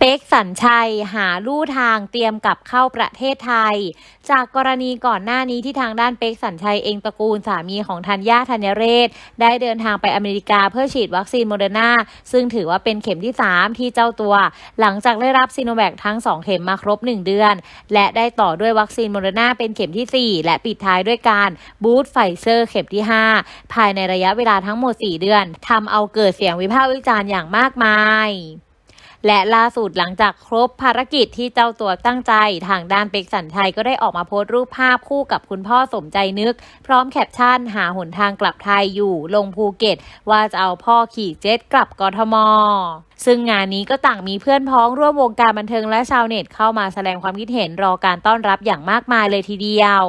เป๊กสัญชัยหาลู่ทางเตรียมกลับเข้าประเทศไทย จากกรณีก่อนหน้านี้ที่ทางด้านเป๊กสัญชัยเองตระกูลสามีของธัญญาธัญเรศ ได้เดินทางไปอเมริกาเพื่อฉีดวัคซีนโมเดอร์นาซึ่งถือว่าเป็นเข็มที่ 3 ที่เจ้าตัว หลังจากได้รับซีโนแวคทั้ง 2 เข็มมาครบ 1 เดือน และได้ต่อด้วยวัคซีนโมเดอร์นาเป็นเข็มทีสี่4 และปิดท้ายด้วยการบูสต์ไฟเซอร์เข็มที่ 5 ภายในระยะเวลาทั้งหมด 4 เดือนทำเอาเกิดเสียงวิพากษ์วิจารณ์อย่างมากมาย และล่าสุดหลังจากครบภารกิจที่เจ้าตัวตั้งใจ ทางด้านเป็กสันชัยก็ได้ออกมาโพสต์รูปภาพคู่กับคุณพ่อสมใจนึก พร้อมแคปชั่นหาหนทางกลับไทยอยู่ลงภูเก็ต ว่าจะเอาพ่อขี่เจ็ตกลับกทมซึ่งงานนี้ก็ต่างมีเพื่อนพ้องร่วมวงการบันเทิงและชาวเน็ตเข้ามาแสดงความคิดเห็นรอการต้อนรับอย่างมากมายเลยทีเดียว